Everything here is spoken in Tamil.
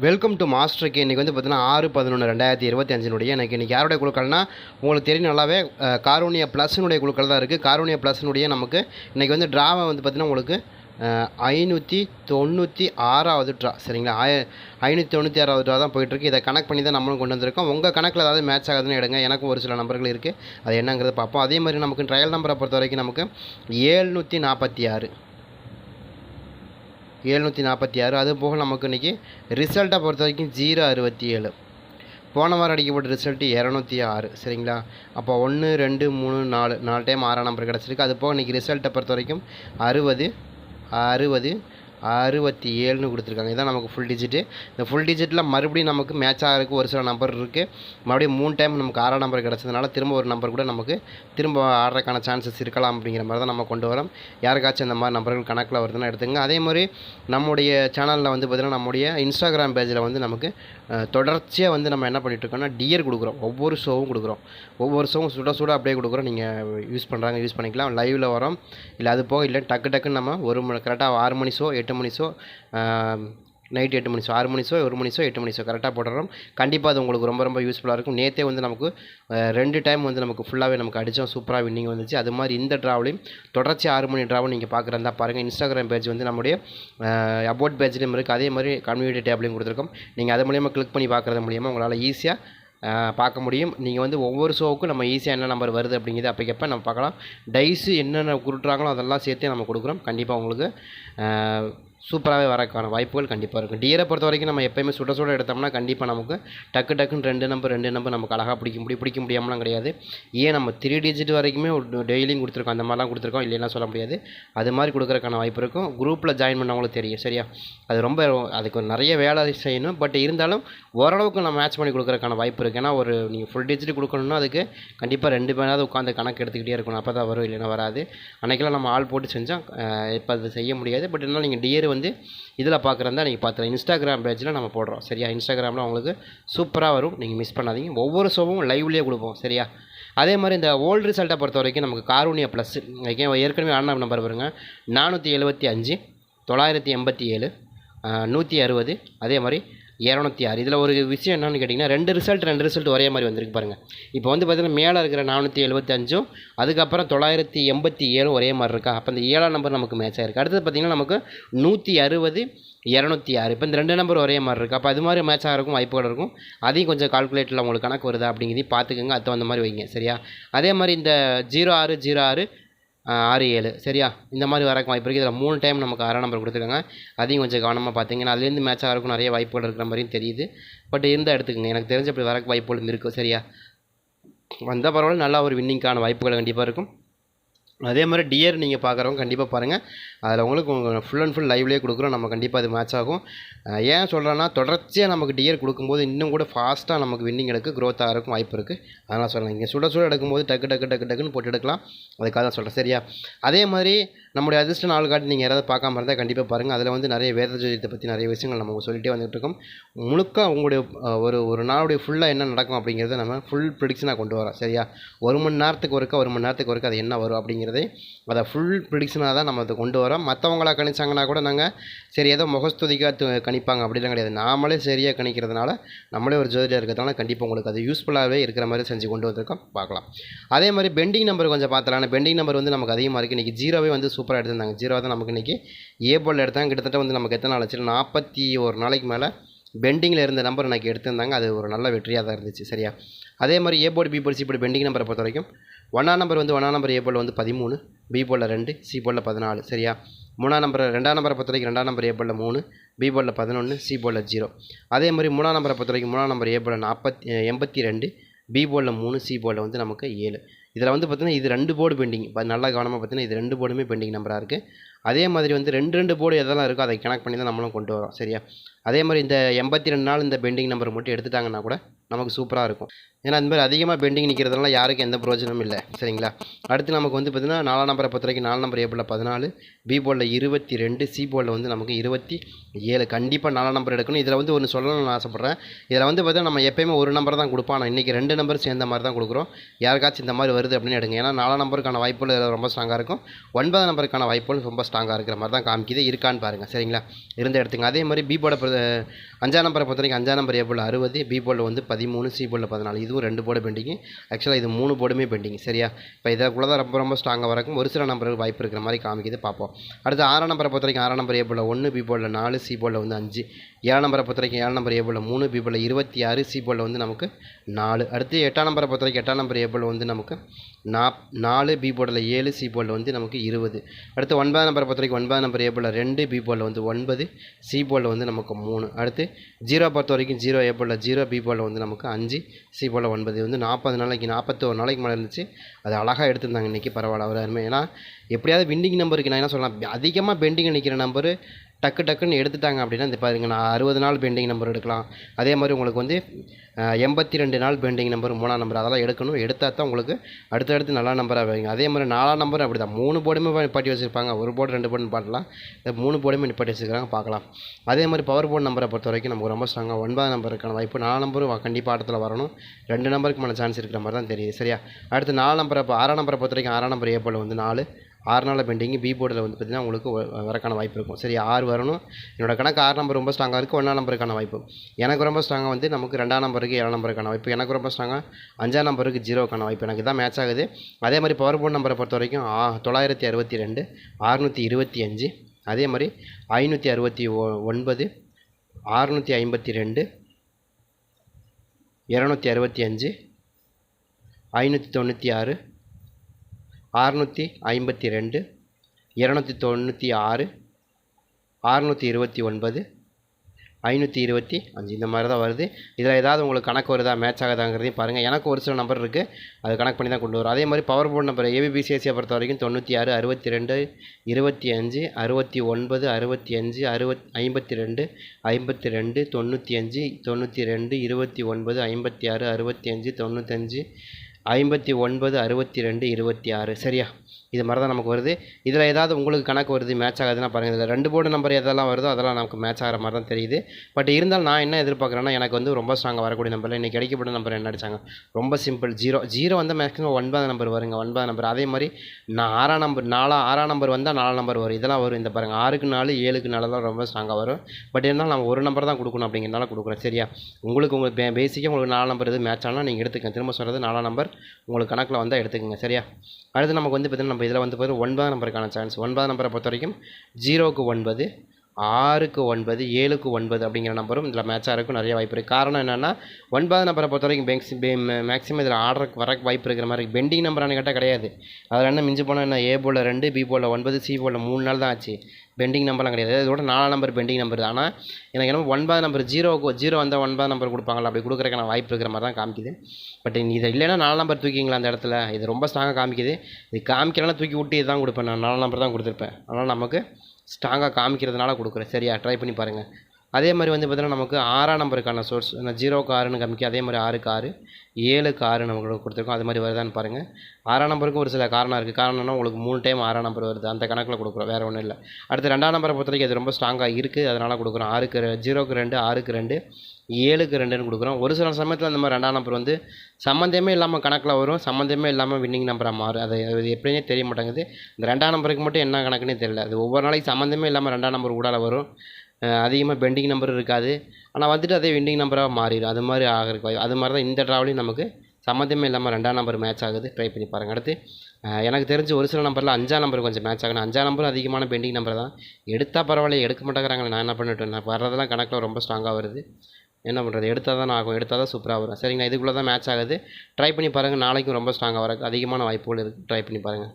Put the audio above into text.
வெல்கம் டு மாஸ்டருக்கு இன்றைக்கி வந்து பார்த்தீங்கன்னா ஆறு பதினொன்று ரெண்டாயிரத்தி இருபத்தி அஞ்சினுடைய எனக்கு இன்றைக்கி யாருடைய குழுக்கள்னா உங்களுக்கு தெரியும் நல்லாவே அஹ், ப்ளஸ்னுடைய குழுக்கள் தான் இருக்குது காரூணியா ப்ளஸ்னுடைய நமக்கு இன்றைக்கி வந்து ட்ராவை வந்து பார்த்திங்கன்னா உங்களுக்கு ஐநூற்றி தொண்ணூற்றி ஆறாவது ட்ரா சரிங்களா? ஆய ஐநூற்றி தொண்ணூற்றி ஆறாவது ட்ரா தான் போயிட்டுருக்கு இதை கனெக்ட் பண்ணி தான் நம்மளும் கொண்டு வந்திருக்கோம். உங்கள் கணக்கில் ஏதாவது மேட்ச் ஆகுதுன்னு எடுங்க. எனக்கும் ஒரு சில நம்பர்கள் இருக்குது அது என்னங்கிறத பார்ப்போம். அதே மாதிரி நமக்கு ட்ரையல் நம்பரை பொறுத்த வரைக்கும் நமக்கு ஏழ்நூற்றி நாற்பத்தி ஆறு. எழுநூற்றி நாற்பத்தி ஆறு. அது போக நமக்கு இன்றைக்கி ரிசல்ட்டை பொறுத்த வரைக்கும் ஜீரோ அறுபத்தி ஏழு. போன வாரம் அடிக்கப்பட்ட ரிசல்ட்டு இரநூத்தி ஆறு சரிங்களா? அப்போ ஒன்று ரெண்டு மூணு நாலு நாலு டைம் ஆறாம் நம்பர் கிடச்சிருக்கு. அது போக இன்றைக்கி ரிசல்ட்டை பொறுத்த வரைக்கும் அறுபது அறுபது அறுபத்தி ஏழுன்னு கொடுத்துருக்காங்க. இதான் நமக்கு ஃபுல் டிஜிட்டு இந்த ஃபுல் டிஜிட்டில் மறுபடியும் நமக்கு மேட்ச் ஆகிறதுக்கு ஒரு சில நம்பர் இருக்குது மறுபடியும் மூணு டைம் நமக்கு ஆறாம் நம்பர் கிடச்சதுனால திரும்ப ஒரு நம்பர் கூட நமக்கு திரும்ப ஆடுறதுக்கான சான்சஸ் இருக்கலாம் அப்படிங்கிற மாதிரி தான் நம்ம கொண்டு வரோம். யாருக்காச்சும் இந்த மாதிரி நம்பர்கள் கணக்கில் வருதுன்னா எடுத்துங்க அதே மாதிரி நம்முடைய சேனலில் வந்து பார்த்திங்கன்னா நம்முடைய இன்ஸ்டாகிராம் பேஜில் வந்து நமக்கு தொடர்ச்சியாக வந்து நம்ம என்ன பண்ணிட்டுருக்கோம்னா டியர் கொடுக்குறோம். ஒவ்வொரு ஷோவும் கொடுக்குறோம். ஒவ்வொரு ஷோவும் சுட சுட அப்படியே கொடுக்குறோம். நீங்கள் யூஸ் பண்ணுறாங்க யூஸ் பண்ணிக்கலாம். லைவில் வரோம். இல்லை அது போக இல்லை டக்கு டக்குன்னு நம்ம ஒரு மணி கரெக்டாக ஆறு மணி ஷோ எட்டு மணி ஷோ நைட் எட்டு மணி ஷோ ஆறு மணி ஷோ ஒரு மணி ஷோ எட்டு மணி ஷோ கரெக்டாக போட்டுறோம். கண்டிப்பாக அது உங்களுக்கு ரொம்ப ரொம்ப யூஸ்ஃபுல்லாக இருக்கும். நேற்றே வந்து நமக்கு ரெண்டு டைம் வந்து நமக்கு ஃபுல்லாகவே நமக்கு அடித்தோம் சூப்பராக வின்னிங் வந்துச்சு. அது மாதிரி இந்த ட்ராவலையும் தொடர்ச்சி ஆறு மணி ட்ராவல் நீங்கள் பார்க்குறதா பாருங்கள் இன்ஸ்டாகிராம் பேஜ் வந்து நம்முடைய அபவுட் பேஜ்லேயும் இருக்குது அதே மாதிரி கம்யூனிட்டி டேப்லையும் கொடுத்துருக்கோம். நீங்கள் அது மூலியமாக கிளிக் பண்ணி பார்க்குறது மூலியமாக உங்களால் ஈஸியாக பார்க்க முடியும். நீங்கள் வந்து ஒவ்வொரு ஷோவுக்கும் நம்ம ஈஸியாக என்ன நம்பர் வருது அப்படிங்கிறது அப்போக்கப்போ நம்ம பார்க்கலாம். டைஸு என்னென்ன குருட்டுறாங்களோ அதெல்லாம் சேர்த்தே நம்ம கொடுக்குறோம். கண்டிப்பாக உங்களுக்கு சூப்பராகவே வரக்கான வாய்ப்புகள் கண்டிப்பாக இருக்கும். டியரை பொறுத்த வரைக்கும் நம்ம எப்போயுமே சுட சுட எடுத்தோம்னா கண்டிப்பாக நமக்கு டக்கு டக்குன்னு ரெண்டு நம்பர் ரெண்டு நம்பர் நமக்கு அழகாக பிடிக்க முடியும். பிடிக்க முடியாமலாம் கிடையாது. ஏன் நம்ம த்ரீ டிஜிட் வரைக்குமே டெய்லியும் கொடுத்துருக்கோம். அந்த மாதிரிலாம் கொடுத்துருக்கோம். இல்லைன்னா சொல்ல முடியாது. அது மாதிரி கொடுக்குறக்கான வாய்ப்பு இருக்கும். குரூப்பில் ஜாயின் பண்ணவங்களுக்கு தெரியும். சரியா? அது ரொம்ப அதுக்கு நிறைய வேலை செய்யணும். பட் இருந்தாலும் ஓரளவுக்கு நம்ம மேட்ச் பண்ணி கொடுக்குறக்கான வாய்ப்பு இருக்குது ஏன்னா ஒரு நீங்கள் ஃபுல் டிஜிட் கொடுக்கணும்னா அதுக்கு கண்டிப்பாக ரெண்டு பேராவது உட்காந்து கணக்கு எடுத்துக்கிட்டே இருக்கணும். அப்போ தான் வரும் இல்லைன்னா வராது. அன்றைக்கெல்லாம் நம்ம ஆள் போட்டு செஞ்சால் இப்போ அது செய்ய முடியாது. பட் இருந்தாலும் நீங்கள் டியர் வந்து இதில் பார்க்குறதா நீங்கள் பார்த்துக்கலாம். இன்ஸ்டாகிராம் பேஜில் நம்ம போடுறோம். சரியா? இன்ஸ்டாகிராமில் உங்களுக்கு சூப்பராக வரும். நீங்கள் மிஸ் பண்ணாதீங்க. ஒவ்வொரு ஷோவும் லைவ்லேயே கொடுப்போம். சரியா? அதே மாதிரி இந்த ஓல்டு ரிசல்ட்டை பொறுத்த வரைக்கும் நமக்கு காரூனிய ப்ளஸ் ஏற்கனவே ஆன நம்பர் வருங்க நானூற்றி எழுபத்தி அஞ்சு தொள்ளாயிரத்தி எண்பத்தி ஏழு நூற்றி அறுபது. அதே மாதிரி இரநூத்தி ஆறு. இதில் ஒரு விஷயம் என்னென்னு கேட்டிங்கன்னா ரெண்டு ரிசல்ட் ரெண்டு ரிசல்ட் ஒரே மாதிரி வந்திருக்கு பாருங்கள் இப்போ வந்து பார்த்தீங்கன்னா மேலே இருக்கிற நானூற்றி எழுபத்தஞ்சும் அதுக்கப்புறம் தொள்ளாயிரத்தி எண்பத்தி ஏழும் ஒரே மாதிரி இருக்கா? அப்போ இந்த ஏழாம் நம்பர் நமக்கு மேட்ச் ஆயிருக்கு. அடுத்தது பார்த்திங்கன்னா நமக்கு நூற்றி அறுபது இரநூத்தி ஆறு. இப்போ இந்த ரெண்டு நம்பர் ஒரே மாதிரி இருக்குது அப்போ அது மாதிரி மேட்ச் ஆகிறக்கும் வாய்ப்புகள் இருக்கும். அதையும் கொஞ்சம் கால்குலேட்டில் உங்களுக்கு கணக்கு வருதா அப்படிங்கிறதையும் பார்த்துக்கோங்க. அது தகுந்த மாதிரி வைங்க. சரியா? அதே மாதிரி இந்த ஜீரோ ஆறு ஜீரோ ஆறு ஆறு ஏழு. சரியா? இந்த மாதிரி வரக்கு வாய்ப்பு இருக்குது. இதில் மூணு டைம் நமக்கு ஆறாம் நம்பர் கொடுத்துருக்காங்க. அதையும் கொஞ்சம் கவனமாக பார்த்தீங்கன்னா அதுலேருந்து மேட்ச் ஆகிறக்கும் நிறைய வாய்ப்புகள் இருக்கிற மாதிரியும் தெரியுது. பட் இருந்தால் எடுத்துக்கோங்க? எனக்கு தெரிஞ்ச அப்படி வரக்கு வாய்ப்புகள் இருக்கும் சரியா? வந்தால் பரவாயில்ல. நல்லா ஒரு வின்னிங்க்கான வாய்ப்புகள் கண்டிப்பாக இருக்கும். அதே மாதிரி டியர் நீங்கள் பார்க்குறவங்க கண்டிப்பாக பாருங்கள் அதில் உங்களுக்கு ஃபுல் அண்ட் ஃபுல் லைவ்லேயே கொடுக்குறோம். நம்ம கண்டிப்பாக அது மேட்ச் ஆகும். ஏன் சொல்கிறேன்னா தொடர்ச்சியாக நமக்கு டியர் கொடுக்கும்போது இன்னும் கூட ஃபாஸ்ட்டாக நமக்கு வின்னிங் எடுக்க க்ரோத் ஆகிறக்கும் வாய்ப்பு இருக்குது அதனால் சொல்கிறேன் இங்கே சுட சுட எடுக்கும்போது டக்கு டக்கு டக்கு டக்குன்னு போட்டு எடுக்கலாம். அதுக்காக தான் சொல்கிறேன் சரியா? அதே மாதிரி நம்முடைய அதிர்ஷ்ட நாள் காட்டி நீங்கள் யாராவது பார்க்காம இருந்தால் கண்டிப்பாக பாருங்கள் அதில் வந்து நிறைய வேத ஜோதியத்தை பற்றி நிறைய விஷயங்கள் நம்ம சொல்லிகிட்டே வந்துகிட்டு இருக்கோம். முழுக்க உங்களுடைய ஒரு ஒரு நாளுடைய ஃபுல்லாக என்ன நடக்கும் அப்படிங்கிறத நம்ம ஃபுல் ப்ரிடிக்ஷனாக கொண்டு வரோம். சரியா? ஒரு மணி நேரத்துக்கு ஒருக்க ஒரு மணி நேரத்துக்கு ஒருக்க அது என்ன வரும் அப்படிங்கிறதே அதை ஃபுல் ப்ரிடிக்ஷனாக தான் நம்ம அதை கொண்டு வரோம். மற்றவங்களா கணிச்சாங்கன்னா கூட நாங்கள் சரி ஏதோ முகஸ்துதிக்காக கணிப்பாங்க அப்படிலாம் கிடையாது. நாமளே சரியாக கணிக்கிறதுனால நம்மளே ஒரு ஜோதிடர் இருக்கிறதுனால கண்டிப்பாக உங்களுக்கு அது யூஸ்ஃபுல்லாகவே இருக்கிற மாதிரி செஞ்சு கொண்டு வந்திருக்கோம். பார்க்கலாம். அதே மாதிரி பெண்டிங் நம்பர் கொஞ்சம் பார்த்தலாம் பெண்டிங் நம்பர் வந்து நமக்கு அதிகமாக இருக்குது இன்றைக்கி ஜீரோவே வந்து சூப்பராக எடுத்திருந்தாங்க. ஜீரோவாக தான் நமக்கு இன்றைக்கி ஏ போல் எடுத்தாங்க. கிட்டத்தட்ட வந்து நமக்கு எத்தனை நாள் ஆச்சு நாற்பத்தி ஒரு நாளைக்கு மேலே பெண்டிங்கில் இருந்த நம்பர் எனக்கு எடுத்திருந்தாங்க. அது ஒரு நல்ல வெற்றியாக தான் இருந்துச்சு. சரியா? அதே மாதிரி A board B board C board pending நம்பரை பொறுத்த வரைக்கும் ஒன்றாம் நம்பர் வந்து ஒன்றாம் நம்பர் ஏ போர்டில் வந்து பதிமூணு பி போர்டில் ரெண்டு சி போர்டில் பதினாலு. சரியா? மூணாம் நம்பர் ரெண்டாம் நம்பரை பொறுத்த வரைக்கும் ரெண்டாம் நம்பர் ஏ போர்டில் மூணு பி போர்டில் பதினொன்று சி போர்டில் ஜீரோ அதே மாதிரி மூணாம் நம்பரை பொறுத்த வரைக்கும் மூணாம் நம்பர் ஏ போர்டில் நாற்பத்தி எண்பத்தி ரெண்டு பி போர்டில் மூணு சி போர்டில் வந்து நமக்கு ஏழு. இதில் வந்து பார்த்தீங்கன்னா இது ரெண்டு போர்டு பெண்டிங் இப்போ நல்லா கவனமாக பார்த்தீங்கன்னா இது ரெண்டு போர்டுமே பெண்டிங் நம்பராக இருக்குது அதே மாதிரி வந்து ரெண்டு ரெண்டு போர்டு எதெல்லாம் இருக்கோ அதை கனெக்ட் பண்ணி தான் நம்மளும் கொண்டு வரோம். சரியா? அதே மாதிரி இந்த எண்பத்தி ரெண்டு நாள் இந்த பெண்டிங் நம்பர் மட்டும் எடுத்துட்டாங்கன்னா கூட நமக்கு சூப்பராக இருக்கும். ஏன்னா இந்த மாதிரி அதிகமாக பெண்டிங் நிற்கிறதுனால யாருக்கும் எந்த பிரயோஜனமும் இல்லை. சரிங்களா? அடுத்து நமக்கு வந்து பார்த்திங்கன்னா நாலாம் நம்பரை பொறுத்த வரைக்கும் நாலு நம்பர் ஏ பதினாலு பி போலில் இருபத்தி ரெண்டு சி போலில் வந்து நமக்கு இருபத்தி ஏழு. கண்டிப்பாக நாலாம் நம்பர் எடுக்கணும். இதில் வந்து ஒன்று சொல்லணும்னு ஆசைப்பட்றேன். இதில் வந்து பார்த்தீங்கன்னா நம்ம எப்பயுமே ஒரு நம்பர் தான் கொடுப்போம் ஆனால் இன்றைக்கி ரெண்டு நம்பர் சேர்ந்த மாதிரி தான் கொடுக்குறோம். யாருக்காச்சும் இந்த மாதிரி வருது அப்படின்னு எடுங்க. ஏன்னா நாலாம் நம்பருக்கான வாய்ப்புகள் இதில் ரொம்ப ஸ்ட்ராங்காக இருக்கும். ஒன்பதாம் நம்பருக்கான வாய்ப்புகள் ரொம்ப ஸ்ட்ராங்காக இருக்கிற மாதிரி தான் காமிக்குது. இருக்கான்னு பாருங்கள் சரிங்களா? இருந்த எடுத்துங்க. அதே மாதிரி பி போட அஞ்சாம் நம்பரை பொறுத்த வரைக்கும் அஞ்சாம் நம்பர் ஏ போல் அறுபது பி போர்டில் வந்து பதிமூணு சி போர்டில் பதினாலு. இதுவும் ரெண்டு போர்டு பெண்டிங்கு ஆக்சுவலாக இது மூணு போர்டுமே பெண்டிங் சரியா? இப்போ இதற்குள்ள தான் ரொம்ப ரொம்ப ஸ்ட்ராங்காக வரக்கும் ஒரு சில நம்பருக்கு வாய்ப்பு இருக்கிற மாதிரி காமிக்குது பார்ப்போம். அடுத்து ஆறாம் நம்பரை பொறுத்த வரைக்கும் ஆறாம் நம்பர் ஏ போல் ஒன்று பி போர்டில் நாலு சி போர்டில் வந்து அஞ்சு. ஏழாம் நம்பரை பொறுத்த வரைக்கும் ஏழாம் நம்பர் ஏ போல் மூணு பி போர்டில் இருபத்தி ஆறு சி போர்டில் வந்து நமக்கு நாலு. அடுத்து எட்டாம் நம்பரை பொறுத்த வரைக்கும் எட்டாம் நம்பர் ஏ வந்து நமக்கு நாப் நாலு பி போர்டில் ஏழு சி போர்டில் வந்து நமக்கு இருபது. அடுத்து ஒன்பதாம் நம்பரை பொறுத்த வரைக்கும் ஒன்பதாம் நம்பர் ஏ போர்டில் ரெண்டு பி போர்டில் வந்து ஒன்பது சி போர்டில் வந்து நமக்கு மூணு. அடுத்து ஜீரோ பொறுத்த வரைக்கும் ஜீரோ ஏ போர்டில் ஜீரோ பி போர்டில் வந்து நமக்கு அஞ்சு சி போர்டில் ஒன்பது. இது வந்து நாற்பது நாளைக்கு நாற்பத்தோரு நாளைக்கு மேலே இருந்துச்சு. அது அழகாக எடுத்திருந்தாங்க இன்றைக்கி பரவாயில்ல அவர் அருமை. ஏன்னா எப்படியாவது பெண்டிங் நம்பருக்கு நான் என்ன சொல்லலாம் அதிகமாக பெண்டிங் நிற்கிற நம்பரு டக்கு டக்குன்னு எடுத்துட்டாங்க அப்படின்னா இந்த பாருங்க நான் அறுபது நாள் பெண்டிங் நம்பர் எடுக்கலாம். அதே மாதிரி உங்களுக்கு வந்து எண்பத்தி ரெண்டு நாள் பெண்டிங் நம்பர் மூணாம் நம்பர் அதெல்லாம் எடுக்கணும். எடுத்தால் தான் உங்களுக்கு அடுத்தடுத்து நல்ல நம்பராக வைங்க. அதே மாதிரி நாலாம் நம்பர் அப்படி தான் மூணு போர்டுமே நிப்பாட்டி வச்சுருப்பாங்க. ஒரு போர்டு ரெண்டு போர்டு நிப்பாட்டலாம் இந்த மூணு போர்டுமே நிப்பாட்டி வச்சுருக்காங்க பார்க்கலாம். அதே மாதிரி பவர் போர்டு நம்பரை பொறுத்த வரைக்கும் நமக்கு ரொம்ப ஸ்ட்ராங்காக ஒன்பதாம் நம்பருக்கான வாய்ப்பு நாலு நம்பரும் கண்டிப்பாக ஆட்டத்தில் வரணும். ரெண்டு நம்பருக்கு மேலே சான்ஸ் இருக்கிற மாதிரி தான் தெரியுது சரியா? அடுத்து நாலு நம்பரை ஆறாம் நம்பரை பொறுத்த வரைக்கும் ஆறாம் நம்பர் ஏ போல் வந்து நாலு. ஆறு நாளில் பெண்டிங்கு பி போர்டில் வந்து பார்த்திங்கன்னா உங்களுக்கு வரக்கான வாய்ப்பு இருக்கும். சரி ஆறு வரணும். என்னோட கணக்கு ஆறு நம்பர் ரொம்ப ஸ்ட்ராங்காக இருக்குது ஒன்றாம் நம்பருக்கான வாய்ப்பு. எனக்கு ரொம்ப ஸ்ட்ராங்காக வந்து நமக்கு ரெண்டாம் நம்பருக்கு ஏழாம் நம்பருக்கான வாய்ப்பு. எனக்கு ரொம்ப ஸ்ட்ராங்காக அஞ்சாம் நம்பருக்கு ஜீரோக்கான வாய்ப்பு. எனக்கு தான் மேட்ச் ஆகுது. அதே மாதிரி பவர் போர்ட் நம்பரை பொறுத்த வரைக்கும் ஆ தொள்ளாயிரத்தி அறுபத்தி ரெண்டு அறுநூற்றி இருபத்தி அஞ்சு அதே மாதிரி ஐநூற்றி அறுபத்தி ஒ ஒன்பது அறுநூற்றி ஐம்பத்தி ரெண்டு இரநூத்தி அறுபத்தி அஞ்சு ஐநூற்றி தொண்ணூற்றி ஆறு அறுநூற்றி ஐம்பத்தி ரெண்டு இரநூத்தி தொண்ணூற்றி ஆறு அறநூற்றி இருபத்தி ஒன்பது ஐநூற்றி இருபத்தி அஞ்சு. இந்த மாதிரி தான் வருது. இதில் ஏதாவது உங்களுக்கு கணக்கு வருதா மேட்ச் ஆகுதாங்கிறதையும் பாருங்கள் எனக்கு ஒரு சில நம்பர் இருக்குது அது கணக்கு பண்ணி தான் கொண்டு வரும். அதே மாதிரி பவர் போர்ட் நம்பர் ஏபிபிசிஎஸ்சியை பொறுத்த வரைக்கும் தொண்ணூற்றி ஆறு அறுபத்தி ரெண்டு இருபத்தி அஞ்சு அறுபத்தி ஒன்பது அறுபத்தி அஞ்சு அறுபத் ஐம்பத்தி ரெண்டு ஐம்பத்தி ரெண்டு தொண்ணூற்றி அஞ்சு தொண்ணூற்றி ரெண்டு இருபத்தி ஒன்பது ஐம்பத்தி ஆறு அறுபத்தி அஞ்சு தொண்ணூத்தஞ்சு ஐம்பத்தி ஒன்பது அறுபத்தி ரெண்டு இருபத்தி ஆறு. சரியா? இது மாதிரி தான் நமக்கு வருது. இதில் ஏதாவது உங்களுக்கு கணக்கு வருது மேட்ச் ஆகாதுன்னா பாருங்கள் இதில் ரெண்டு போர்டு நம்பர் எதெல்லாம் வருதோ அதெல்லாம் நமக்கு மேட்ச் ஆகிற மாதிரி தான் தெரியுது. பட் இருந்தாலும் நான் என்ன எதிர்பார்க்குறேன்னா எனக்கு வந்து ரொம்ப ஸ்ட்ராங்காக வரக்கூடிய நம்பரில் இன்றைக்கி கிடைக்கப்பட்ட நம்பர் என்ன அடித்தாங்க ரொம்ப சிம்பிள் ஜீரோ ஜீரோ வந்து மேக்ஸிமம் ஒன்பது நம்பர் வருங்க. ஒன்பதாம் நம்பர் அதே மாதிரி நான் ஆறாம் நம்பர் நாலா ஆறாம் நம்பர் வந்தால் நாலாம் நம்பர் வரும். இதெல்லாம் வரும். இந்த பாருங்கள் ஆறுக்கு நாலு ஏழுக்கு நாலு தான் ரொம்ப ஸ்ட்ராங்காக வரும். பட் இருந்தாலும் நம்ம ஒரு நம்பர் தான் கொடுக்கணும் அப்படிங்கிறனால கொடுக்குறேன் சரியா? உங்களுக்கு உங்களுக்கு பே பேசிக்காக உங்களுக்கு நாலு நம்பர் எது மேட்ச் ஆனால் நீங்கள் எடுத்துக்கங்க. திரும்ப சொல்கிறது நாலாம் நம்பர் உங்களுக்கு கணக்கில் வந்தால் எடுத்துக்கங்க. சரியா? அடுத்து நமக்கு வந்து பார்த்தீங்கன்னா நம்ம இதில் வந்து பார்த்தீங்கன்னா ஒன்பதாம் நம்பருக்கான சான்ஸ் ஒன்பதாம் நம்பரை பொறுத்த வரைக்கும் ஜீரோக்கு ஒன்பது ஆறுக்கு ஒன்பது ஏழுக்கு ஒன்பது அப்படிங்கிற நம்பரும் இதில் மேட்சாக இருக்கும் நிறைய வாய்ப்பு இருக்குது. காரணம் என்னென்னா ஒன்பது நம்பரை பொறுத்த வரைக்கும் மேக்ஸி மேக்ஸிமம் இதில் ஆர்டருக்கு வர வாய்ப்பு இருக்கிற மாதிரி பெண்டிங் நம்பரானு கேட்டால் கிடையாது. அதில் என்ன மிஞ்சி போனால் என்ன? ஏ போல் ரெண்டு பி போல் ஒன்பது சி போல் மூணு நாள் தான் ஆச்சு. பெண்டிங் நம்பர்லாம் கிடையாது. இதோட நாலாம் நம்பர் பெண்டிங் நம்பர் தான். ஆனால் எனக்கு என்ன ஒன்பது நம்பர் ஜீரோக்கு ஜீரோ வந்தால் ஒன்பது நம்பர் கொடுப்பாங்களா அப்படி கொடுக்குறக்கான வாய்ப்பு இருக்கிற மாதிரி தான் காமிக்குது. பட் இது இல்லைன்னா நாலாம் நம்பர் தூக்கிங்களா அந்த இடத்துல? இது ரொம்ப ஸ்ட்ராங்காக காமிக்குது. இது காமிக்கலன்னா தூக்கி விட்டு இதுதான் கொடுப்பேன் நான். நாலாம் நம்பர் தான் கொடுத்துருப்பேன். அதனால் நமக்கு ஸ்ட்ராங்காக காமிக்கிறதுனால கொடுக்குறேன். சரியா? ட்ரை பண்ணி பாருங்கள் அதே மாதிரி வந்து பார்த்தீங்கன்னா நமக்கு ஆறாம் நம்பருக்கான சோர்ஸ் ஜீரோக்கு ஆறுன்னு காமிக்க அதே மாதிரி ஆறுக்கு ஆறு ஏழுக்கு ஆறு நமக்கு கொடுத்துருக்கோம். அது மாதிரி வருதான்னு பாருங்கள் ஆறாம் நம்பருக்கும் ஒரு சில காரணம் இருக்குது காரணம்னா உங்களுக்கு மூணு டைம் ஆறாம் நம்பர் வருது. அந்த கணக்கில் கொடுக்குறோம். வேறு ஒன்றும் இல்லை. அடுத்து ரெண்டாம் நம்பரை பொறுத்த வரைக்கும் அது ரொம்ப ஸ்ட்ராங்காக இருக்குது அதனால் கொடுக்குறோம். ஆறுக்கு ஜீரோக்கு ரெண்டு ஆறுக்கு ரெண்டு ஏழுக்கு ரெண்டுன்னு கொடுக்குறோம். ஒரு சில சமயத்தில் அந்த மாதிரி ரெண்டாம் நம்பர் வந்து சம்மந்தமே இல்லாமல் கணக்கில் வரும். சம்மந்தமே இல்லாமல் வின்னிங் நம்பராக மாறும். அது அது எப்படின்னே தெரிய மாட்டேங்குது. இந்த ரெண்டாம் நம்பருக்கு மட்டும் என்ன கணக்குன்னே தெரியல. அது ஒவ்வொரு நாளைக்கு சம்மந்தமே இல்லாமல் ரெண்டாம் நம்பர் ஊடால வரும். அதிகமாக பெண்டிங் நம்பரும் இருக்காது. ஆனால் வந்துட்டு அதே வின்னிங் நம்பராக மாறிடும் அது மாதிரி ஆகிறதுக்கு வாய்ப்பு அது மாதிரி தான் இந்த ட்ராவலையும் நமக்கு சம்மந்தமே இல்லாமல் ரெண்டாம் நம்பர் மேட்ச் ஆகுது. ட்ரை பண்ணி பாருங்கள் அடுத்து எனக்கு தெரிஞ்சு ஒரு சில நம்பரில் அஞ்சாம் நம்பர் கொஞ்சம் மேட்ச் ஆகணும். அஞ்சாம் நம்பரும் அதிகமான பெண்டிங் நம்பர் தான். எடுத்தால் பரவாயில்ல எடுக்க மாட்டேங்கிறாங்க நான் என்ன பண்ணிட்டு நான் வர்றதெல்லாம் கணக்கில் ரொம்ப ஸ்ட்ராங்காக வருது. என்ன பண்ணுறது எடுத்தால் தான் ஆகும். எடுத்தால் தான் சூப்பராக வரும். சரிங்களா? இதுக்குள்ளே தான் மேட்ச் ஆகுது. ட்ரை பண்ணி பாருங்கள் நாளைக்கும் ரொம்ப ஸ்ட்ராங்காக வர அதிகமான வாய்ப்புகள் இருக்குது ட்ரை பண்ணி பாருங்கள்